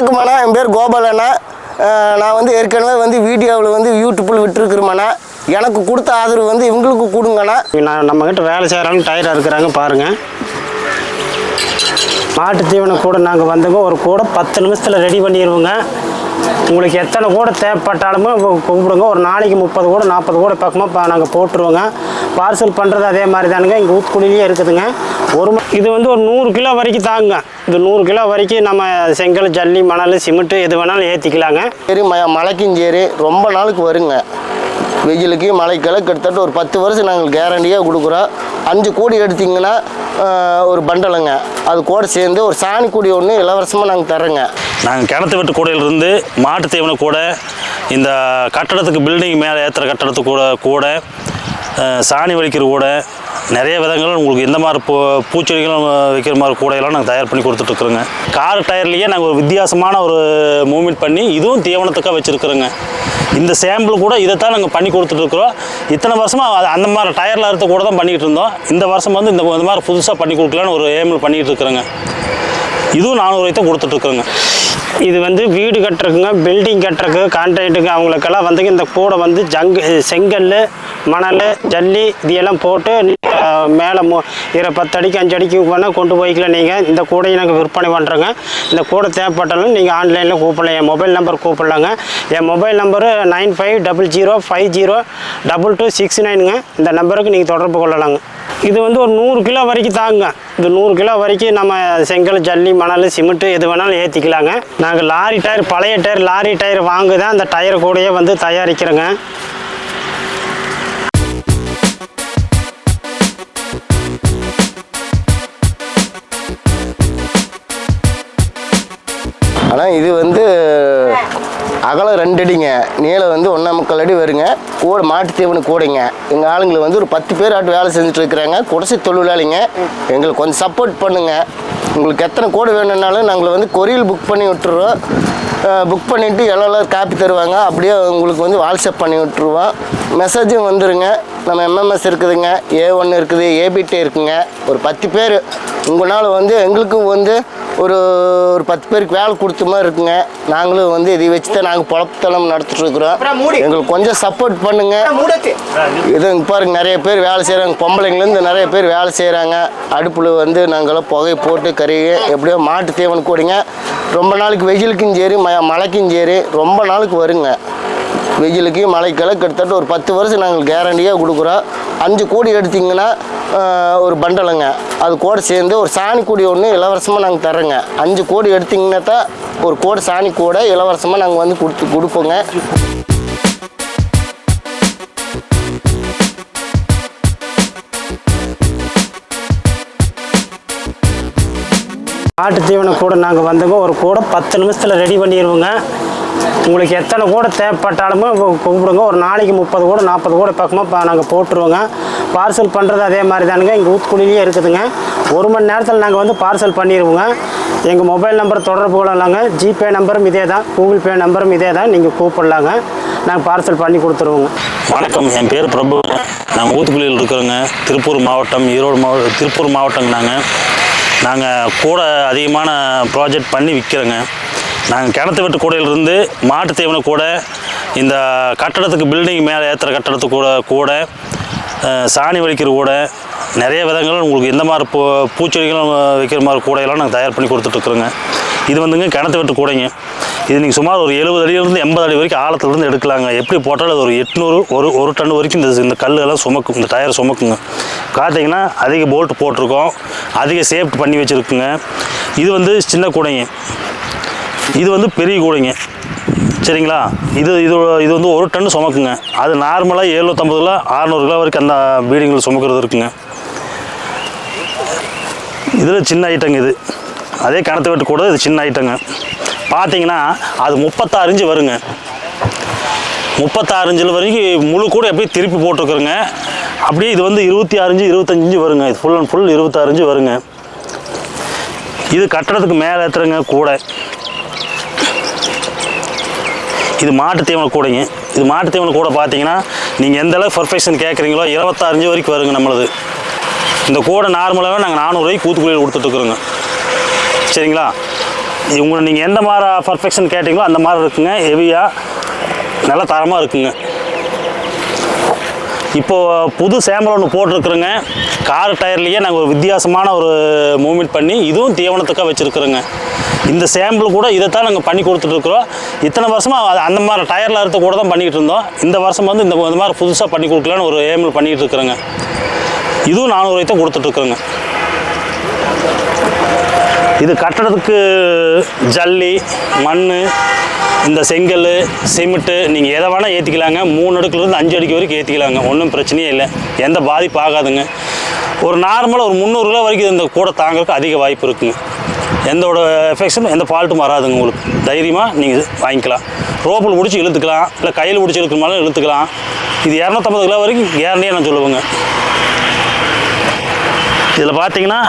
வணக்கம்ண்ணா என் பேர் கோபாலண்ணா. நான் வந்து ஏற்கனவே வந்து வீடியோவில் வந்து யூடியூப்பில் விட்டுருக்குறேம்ண்ணா எனக்கு கொடுத்த ஆதரவு வந்து இவங்களுக்கு கொடுங்கண்ணா. நான் நம்மக்கிட்ட வேலை செய்கிறாங்க டயராக இருக்கிறாங்க பாருங்கள் மாட்டு தீவனம் கூட நாங்கள் வந்தவங்க ஒரு கூட பத்து நிமிஷத்தில் ரெடி பண்ணிடுவோங்க உங்களுக்கு எத்தனை கூட தேவைப்பட்டாலுமே கூப்பிடுங்க. ஒரு நாளைக்கு முப்பது கூட நாற்பது கூட பக்கமாக நாங்கள் போட்டுருவோங்க. பார்சல் பண்ணுறது அதே மாதிரி தானுங்க இங்கே ஊத்துக்குடியிலே இருக்குதுங்க. ஒரு இது வந்து ஒரு நூறு கிலோ வரைக்கும் தாங்க. இது நூறு கிலோ வரைக்கும் நம்ம செங்கல் ஜல்லி மணல் சிமெண்ட்டு எது வேணாலும் ஏற்றிக்கலாங்க சரி ம மழைக்கும் சரி. ரொம்ப நாளுக்கு வருங்க. வெயிலுக்கு மழைக்கெல்லாம் கிட்டத்தட்ட ஒரு பத்து வருஷம் நாங்கள் கேரண்டியாக கொடுக்குறோம். அஞ்சு கோடி எடுத்தீங்கன்னா ஒரு பண்டலுங்க. அது கூட சேர்ந்து ஒரு சாணி கூடி ஒன்று இலவசமாக நாங்கள் தர்றோங்க. நாங்கள் கிணத்து வெட்டு கூடையிலிருந்து மாட்டு தீவன கூடை இந்த கட்டடத்துக்கு பில்டிங் மேலே ஏற்றுற கட்டடத்துக்கு கூட கூடை சாணி வலிக்கிற கூடை நிறைய விதங்கள் உங்களுக்கு எந்த மாதிரி பூ பூச்செடிகளும் வைக்கிற மாதிரி கூடையெல்லாம் நாங்கள் தயார் பண்ணி கொடுத்துட்ருக்குறோங்க. கார் டயர்லேயே நாங்கள் ஒரு வித்தியாசமான ஒரு மூமெண்ட் பண்ணி இதுவும் தீவனத்துக்காக வச்சுருக்குறோங்க. இந்த சாம்பிள் கூட இதைத்தான் நாங்கள் பண்ணி கொடுத்துட்ருக்குறோம். இத்தனை வருஷமாக அந்த மாதிரி டயரில் அறுத்த கூட தான் பண்ணிக்கிட்டு இருந்தோம். இந்த வருஷம் வந்து இந்த மாதிரி புதுசாக பண்ணி கொடுக்கலான்னு ஒரு ஏமில் பண்ணிகிட்டு இருக்கிறேங்க இதுவும் நானூறு தான் கொடுத்துட்ருக்குறோங்க. இது வந்து வீடு கட்டுறக்குங்க பில்டிங் கட்டுறக்கு கான்ட்ராக்ட்டுங்க அவங்களுக்கெல்லாம் வந்து இந்த கூடை வந்து ஜங்கு செங்கல் மணல் ஜல்லி இது எல்லாம் போட்டு மேலே மு இரு பத்து அடிக்கு அஞ்சு அடிக்கு வேணால் கொண்டு போய்க்கலாம் நீங்கள் இந்த கூடையை நாங்கள் விற்பனை பண்ணுறோங்க இந்த கூடை தேவைப்பட்டாலும் நீங்கள் ஆன்லைனில் கூப்பிடலாம். என் மொபைல் நம்பர் கூப்பிடலாங்க. என் mobile number nine five double zero five zero double two six நைனுங்க. இந்த நம்பருக்கு நீங்கள் தொடர்பு கொள்ளலாங்க. இது வந்து ஒரு நூறு கிலோ வரைக்கும் தாங்க. இது நூறு கிலோ வரைக்கும் நம்ம செங்கல் ஜல்லி மணல் சிமெண்ட்டு எது வேணாலும் ஏற்றிக்கலாங்க நாங்கள் லாரி டயர் பழைய டயர் லாரி டயர் வாங்குதான் அந்த டயர் கூடயே வந்து தயாரிக்கிறோங்க. ஆனால் இது வந்து அகலம் ரெண்டு அடிங்க நீளம் வந்து ஒன்றா முக்கால் அடி வருங்க. கூட மாட்டு கூடைங்க. எங்கள் ஆளுங்களை வந்து ஒரு பத்து பேர் ஆட்டு வேலை செஞ்சுட்டு இருக்கிறாங்க. குடிசை தொழிலாளிங்க. எங்களுக்கு கொஞ்சம் சப்போர்ட் பண்ணுங்க. உங்களுக்கு எத்தனை கூடை வேணும்னாலும் நாங்கள் வந்து கொரியல் புக் பண்ணி விட்டுருவோம். புக் பண்ணிவிட்டு எல்லாம் காப்பி தருவாங்க. அப்படியே உங்களுக்கு வந்து வாட்ஸ்அப் பண்ணி விட்டுருவோம். மெசேஜும் வந்துருங்க. நம்ம எம்எம்எஸ் இருக்குதுங்க. ஏ ஒன்று இருக்குது. ஏபிடி இருக்குங்க. ஒரு பத்து பேர். உங்களால் வந்து எங்களுக்கும் வந்து ஒரு ஒரு பத்து பேருக்கு வேலை கொடுத்த மாதிரி இருக்குங்க. நாங்களும் வந்து இதை வச்சு தான் நாங்கள் பொழப்புத்தனம் நடத்திட்டு இருக்கிறோம். எங்களுக்கு கொஞ்சம் சப்போர்ட் பண்ணுங்க. இது பாருங்க நிறைய பேர் வேலை செய்கிறாங்க பொம்பளைங்கலேருந்து நிறைய பேர் வேலை செய்கிறாங்க அடுப்பில் வந்து நாங்களாம் புகை போட்டு கறி எப்படியோ மாட்டு தீவனம் கூடிங்க. ரொம்ப நாளைக்கு வெயிலுக்கும் சரி ம மழைக்கும் சரி. ரொம்ப நாளுக்கு வருங்க. வெயிலுக்கு மழைக்கெல்லாம் கிட்டத்தட்ட ஒரு பத்து வருஷம் நாங்கள் கேரண்டியாக கொடுக்குறோம். அஞ்சு கோடி எடுத்தீங்கன்னா ஒரு பண்டலுங்க. அது கூட சேர்ந்து ஒரு சாணி கூடி ஒன்று இலவசமாக நாங்கள் தரோங்க அஞ்சு கோடி எடுத்தீங்கன்னா தான் ஒரு கோடி சாணி கூட இலவசமாக நாங்கள் வந்து கொடுத்து கொடுப்போங்க. மாட்டு தீவனம் கூட நாங்கள் வந்தோங்க. ஒரு கூடை பத்து நிமிஷத்தில் ரெடி பண்ணிடுவோங்க உங்களுக்கு எத்தனை கூட தேவைப்பட்டாலுமே கூப்பிடுங்க. ஒரு நாளைக்கு முப்பது கூட நாற்பது கூட பக்கமாக நாங்கள் போட்டுருவோங்க. பார்சல் பண்ணுறது அதே மாதிரி தானுங்க இங்கே ஊத்துக்குழிலேயே இருக்குதுங்க. ஒரு மணி நேரத்தில் நாங்கள் வந்து பார்சல் பண்ணிடுவோங்க எங்கள் மொபைல் நம்பர் தொடர்பு கொள்ளலாங்க. ஜிபே நம்பரும் இதே தான் கூகுள் பே நம்பரும் இதே தான் நீங்கள் கூப்பிடலாங்க. நாங்கள் பார்சல் பண்ணி கொடுத்துருவோங்க. வணக்கம். என் பேர் பிரபு. நாங்கள் ஊத்துக்குழியில் இருக்கிறோங்க. திருப்பூர் மாவட்டம் ஈரோடு மாவட்டம் திருப்பூர் மாவட்டங்க நாங்கள் நாங்கள் கூட அதிகமான ப்ராஜெக்ட் பண்ணி விற்கிறோங்க நாங்கள் கிணத்து வெட்டு கூடையிலிருந்து மாட்டு தீவன கூட இந்த கட்டடத்துக்கு பில்டிங் மேலே ஏற்றுற கட்டடத்துக்கு கூட கூட சாணி வலிக்கிற கூடை நிறைய விதங்கள் உங்களுக்கு எந்த மாதிரி பூ பூச்செடிகளும் வைக்கிற மாதிரி கூடையெல்லாம் நாங்கள் தயார் பண்ணி கொடுத்துட்ருக்குறோங்க. இது வந்துங்க கிணத்து வெட்டு கூடைங்க. இது நீங்கள் சுமார் ஒரு எழுபது அடியிலேருந்து எண்பது அடி வரைக்கும் ஆழத்துலேருந்து எடுக்கலாங்க. எப்படி போட்டாலும் அது ஒரு எட்நூறு ஒரு ஒரு டன் வரைக்கும் இந்த இந்த கல்லெல்லாம் சுமக்கும் இந்த டயர் சுமக்குங்க. பார்த்தீங்கன்னா அதிக போல்ட் போட்டிருக்கோம். அதிக சேஃப்டி பண்ணி வச்சுருக்குங்க. இது வந்து சின்ன கூடைங்க. இது வந்து பெரிய கூடைங்க. சரிங்களா? இது இது இது வந்து ஒரு டன் சுமக்குங்க. அது நார்மலாக எழுநூற்றம்பது கிலோ அறநூறு கிலோ வரைக்கும் அந்த பீடிங்கில் சுமக்கிறது இருக்குங்க. இதில் சின்ன ஐட்டங்க இது. அதே கணத்து வெட்டு கூட இது சின்ன ஐட்டங்க பார்த்தீங்கன்னா அது முப்பத்தாறு வருங்க. முப்பத்தாறு வரைக்கும் முழு கூட எப்படியும் திருப்பி போட்டிருக்குறோங்க. அப்படியே இது வந்து இருபத்தி ஆறு இருபத்தஞ்சு வருங்க. இது ஃபுல் அண்ட் ஃபுல் இருபத்தாறு வருங்க. இது கட்டடத்துக்கு மேலே ஏற்றுறங்க கூடை. இது மாட்டு தீவன கூடைங்க. இது மாட்டு தீவன கூட பார்த்தீங்கன்னா நீங்கள் எந்த அளவு பர்ஃபெக்ஷன் கேட்குறீங்களோ இருபத்தாறு வரைக்கும் வருங்க நம்மளது. இந்த கூடை நார்மலாகவே நாங்கள் நானூறுரூவாய்க்கு கூத்துக்குழியில் கொடுத்துட்ருக்குறோங்க சரிங்களா? இவங்க நீங்கள் எந்த மாதிரி பர்ஃபெக்ஷன் கேட்டிங்களோ அந்த மாதிரி இருக்குங்க. ஹெவியாக நல்ல தரமாக இருக்குங்க. இப்போது புது சேம்பல் ஒன்று போட்டிருக்குறோங்க. கார் டயர்லேயே நாங்கள் ஒரு வித்தியாசமான ஒரு மூமெண்ட் பண்ணி இதுவும் தீவனத்துக்காக வச்சுருக்குறோங்க. இந்த சாம்பிள் கூட இதைத்தான் நாங்கள் பண்ணி கொடுத்துட்ருக்குறோம் இத்தனை வருஷமாக அந்த மாதிரி டயரில் அறுத்த கூட தான் பண்ணிகிட்டு இருந்தோம். இந்த வருஷம் வந்து இந்த மாதிரி புதுசாக பண்ணி கொடுக்கலான்னு ஒரு ஏமில் பண்ணிகிட்டு இருக்கிறேங்க. இதுவும் நானூறு தான் கொடுத்துட்ருக்குறோங்க இது கட்டடத்துக்கு ஜல்லி மண் இந்த செங்கல் சிமெண்ட்டு நீங்கள் எதை வேணால் ஏற்றிக்கலாங்க மூணு அடுக்குலேருந்து அஞ்சு அடிக்கு வரைக்கும் ஏற்றிக்கலாங்க ஒன்றும் பிரச்சனையே இல்லை. எந்த பாதிப்பு ஆகாதுங்க. ஒரு நார்மலாக ஒரு முந்நூறு கிலோ வரைக்கும் இந்த கூடை தாங்கிறதுக்கு அதிக வாய்ப்பு இருக்குங்க. எந்தோட எஃபெக்ஷனும் எந்த ஃபால்ட்டும் வராதுங்க உங்களுக்கு. தைரியமாக நீங்கள் வாங்கிக்கலாம். ரோப்பில் பிடிச்சி இழுத்துக்கலாம். இல்லை கையில் பிடிச்சி இழுக்கணுமாலும் இழுத்துக்கலாம். இது இரநூத்தம்பது கிலோ வரைக்கும் கேரண்டியாக நான் சொல்லுவேங்க. இதில் பார்த்தீங்கன்னா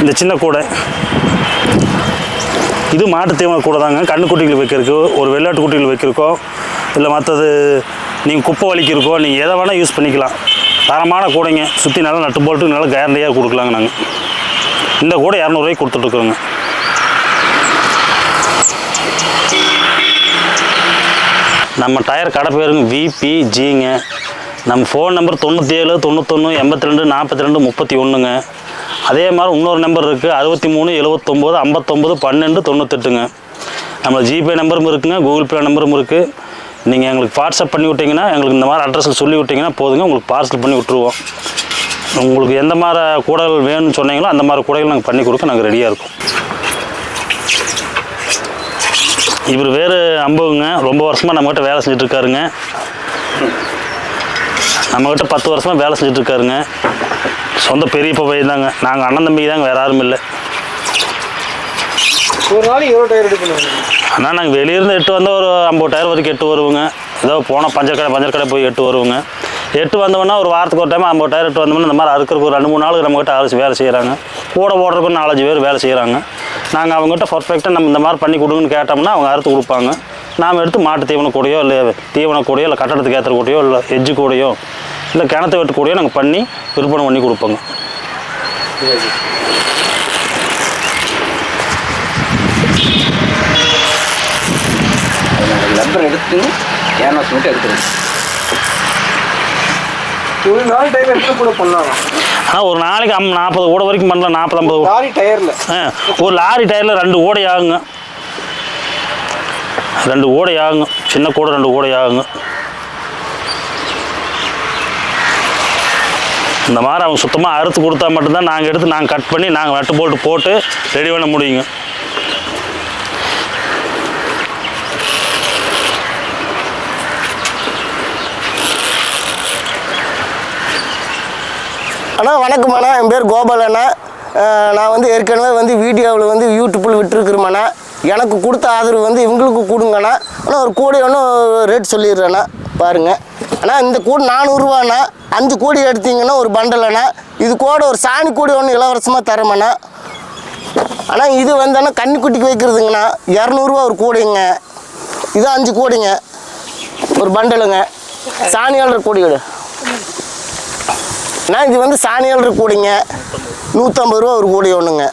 இந்த சின்ன கூடை. இது மாட்டு தீவன கூடை தாங்க. கண்ணுக்குட்டிகள் வைக்கிறதுக்கு ஒரு வெள்ளாட்டு குட்டிகள் வைக்கிறக்கோ இல்லை மற்றது நீங்கள் குப்பை வலிக்கிறக்கோ நீங்கள் எதை வேணால் யூஸ் பண்ணிக்கலாம். தரமான கூடைங்க. சுற்றி நல்லா நட்டு போல்ட்டு நல்லா கேரண்டியாக கொடுக்கலாங்க நாங்கள் இந்த கூடை இரநூறுவாய்க்கு கொடுத்துட்ருக்குறோங்க நம்ம டயர் கடை பேருங்க விபிஜிங்க நம்ம ஃபோன் நம்பர் தொண்ணூற்றி ஏழு தொண்ணூத்தொன்று எண்பத்தி ரெண்டு நாற்பத்தி ரெண்டு முப்பத்தி ஒன்றுங்க அதே மாதிரி இன்னொரு நம்பர் இருக்குது அறுபத்தி மூணு எழுவத்தொம்போது ஐம்பத்தொம்போது பன்னெண்டு தொண்ணூத்தெட்டுங்க. நம்ம ஜிபே நம்பரும் இருக்குங்க கூகுள் பே நம்பரும் இருக்குது நீங்கள் எங்களுக்கு வாட்ஸ்அப் பண்ணி விட்டிங்கன்னா எங்களுக்கு இந்த மாதிரி அட்ரஸில் சொல்லி விட்டிங்கன்னா போதுங்க உங்களுக்கு பார்சல் பண்ணி விட்ருவோம் உங்களுக்கு எந்த மாதிரி கூடைகள் வேணும்னு சொன்னீங்களோ அந்த மாதிரி கூடைகள் நாங்கள் பண்ணி கொடுக்க நாங்கள் ரெடியாக இருக்கோம். இவர் வேறு அம்புங்க ரொம்ப வருஷமாக நம்மகிட்ட வேலை செஞ்சுட்டு இருக்காருங்க நம்மகிட்ட பத்து வருஷமாக வேலை செஞ்சுட்டு இருக்காருங்க சொந்த பெரியப்பா பையன் தாங்க நாங்கள் அண்ணன் தம்பி தாங்க வேறு யாரும் இல்லை. ஒரு நாளைக்கு எவ்வளோ டயர் பண்ணுவாங்க ஆனால் நாங்கள் வெளியிருந்து எட்டு வந்தால் ஒரு ஐம்பது டயர் வரைக்கும் எட்டு வருவோங்க. ஏதோ போனால் பஞ்சர் கடை பஞ்சர் கடை போய் எட்டு வருவோங்க. எட்டு வந்தோம்னா ஒரு வாரத்துக்கு ஒரு டைம் ஐம்பது டயர் எட்டு வந்தோம்னா இந்த மாதிரி அறுக்கிறதுக்கு ஒரு ரெண்டு மூணு நாளுக்கு நம்மகிட்ட ஆலோசி வேலை செய்கிறாங்க கூட ஓடுறதுக்கு நாலஞ்சு பேர் வேலை செய்கிறாங்க நாங்கள் அவங்ககிட்ட பர்ஃபெக்டாக நம்ம இந்த மாதிரி பண்ணி கொடுங்கன்னு கேட்டோம்னா அவங்க அறுத்து கொடுப்பாங்க. நாம் எடுத்து மாட்டு தீவன கூடையோ இல்லை தீவன கூடையோ இல்லை கட்டடத்துக்கு ஏற்றுற கூடையோ இல்லை எஜ்ஜு கூடையோ இல்லை கிணத்து வெட்டு கூடையோ நாங்கள் பண்ணி விற்பனை பண்ணி கொடுப்போங்க. ரப்பர் எடுத்து கேன்வாஸ் மட்டும் எடுத்துருங்க ஒரு நாள் டைம் எத்தனை கூட பண்ணலாம். ஆனால் ஒரு நாளைக்கு அம் நாற்பது கூட வரைக்கும் பண்ணலாம் நாற்பது ஐம்பது லாரி டயரில் ஒரு லாரி டயரில் ரெண்டு ஓடை ஆகுங்க. ரெண்டு ஓடை ஆகுங்க. சின்ன கூட ரெண்டு ஓடை ஆகுங்க. இந்த மாதிரி அவங்க சுத்தமாக அறுத்து கொடுத்தா மட்டும்தான் நாங்கள் எடுத்து நாங்கள் கட் பண்ணி நாங்கள் நட்டு போட்டு போட்டு ரெடி பண்ண முடியுங்க. அண்ணா வணக்கம் அண்ணா. என் பேர் கோபால் அண்ணா. நான் வந்து ஏற்கனவே வந்து வீடியோவில் வந்து யூடியூப்பில் விட்டுருக்குறேம்ண்ணா எனக்கு கொடுத்த ஆதரவு வந்து இவங்களுக்கு கொடுங்கண்ணா ஆனால் ஒரு கோடி ஒன்றும் ரேட் சொல்லிடுறேண்ணா பாருங்க. அண்ணா இந்த கூடு நானூறுரூவாண்ணா அஞ்சு கோடி எடுத்தீங்கன்னா ஒரு பண்டலண்ணா இது கூட ஒரு சாணி கூடி ஒன்று இலவசமாக தரேண்ணா ஆனால் இது வந்தோன்னா கன்னிக்குட்டிக்கு வைக்கிறதுங்கண்ணா இரநூறுவா ஒரு கூடைங்க. இது அஞ்சு கோடிங்க. ஒரு பண்டலுங்க சாணியாளர் கூடி நான் அண்ணா இது வந்து சாணியால் கூடைங்க நூற்றம்பது ரூபா ஒரு கூடை ஒன்றுங்க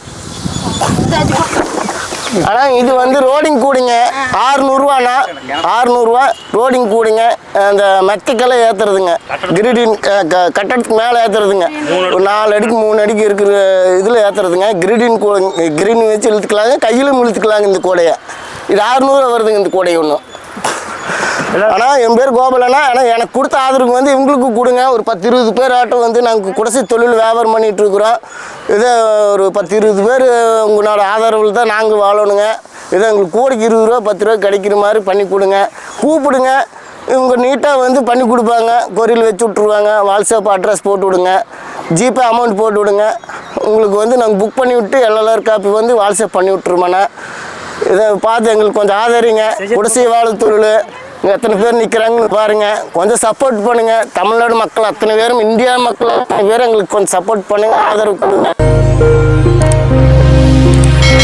ஆனால் இது வந்து ரோடிங் கூடைங்க. ஆறுநூறுவாண்ணா ஆறுநூறுவா ரோடிங் கூடைங்க. அந்த மெத்தைக்கெல்லாம் ஏற்றுறதுங்க கிரிடின் கட்டடத்துக்கு மேலே ஏற்றுறதுங்க ஒரு நாலு அடிக்கு மூணு அடிக்கு இருக்கிற இதில் ஏற்றுறதுங்க கிரிடின் கூடை கிரீன் வச்சு இழுத்துக்கலாங்க. கையிலும் இழுத்துக்கலாங்க இந்த கூடையை. இது ஆறுநூறுவா வருதுங்க இந்த கூடையை ஒன்று ஆனால் என் பேர் கோபாலண்ணா ஆனால் எனக்கு கொடுத்த ஆதரவு வந்து இவங்களுக்கு கொடுங்க. ஒரு பத்து இருபது பேர் ஆட்டம் வந்து நாங்கள் குடிசை தொழில் வியாபாரம் பண்ணிகிட்டு இருக்கிறோம். இதே ஒரு பத்து இருபது பேர் உங்களோட ஆதரவில் தான் நாங்கள் வாழணுங்க. இதே எங்களுக்கு கூடைக்கு இருபது ரூபா பத்து ரூபா கிடைக்கிற மாதிரி பண்ணி கொடுங்க. கூப்பிடுங்க. இவங்க நீட்டாக வந்து பண்ணி கொடுப்பாங்க. கொரியல் வச்சு விட்ருவாங்க வாட்ஸ்அப் அட்ரஸ் போட்டு விடுங்க. ஜிபே அமௌண்ட் போட்டு விடுங்க. உங்களுக்கு வந்து நாங்கள் புக் பண்ணி விட்டு எல்எல்ஆர் காப்பி வந்து வாட்ஸ்அப் பண்ணி விட்ருமாண்ணா இதை பார்த்து எங்களுக்கு கொஞ்சம் ஆதரிங்க. குடிசை வாழும் தொழில். இங்கே எத்தனை பேர் நிற்கிறாங்கன்னு பாருங்கள் கொஞ்சம் சப்போர்ட் பண்ணுங்கள் தமிழ்நாடு மக்கள் அத்தனை பேரும் இந்தியா மக்கள் அத்தனை பேரும் எங்களுக்கு கொஞ்சம் சப்போர்ட் பண்ணுங்கள் ஆதரவு கொடுங்க.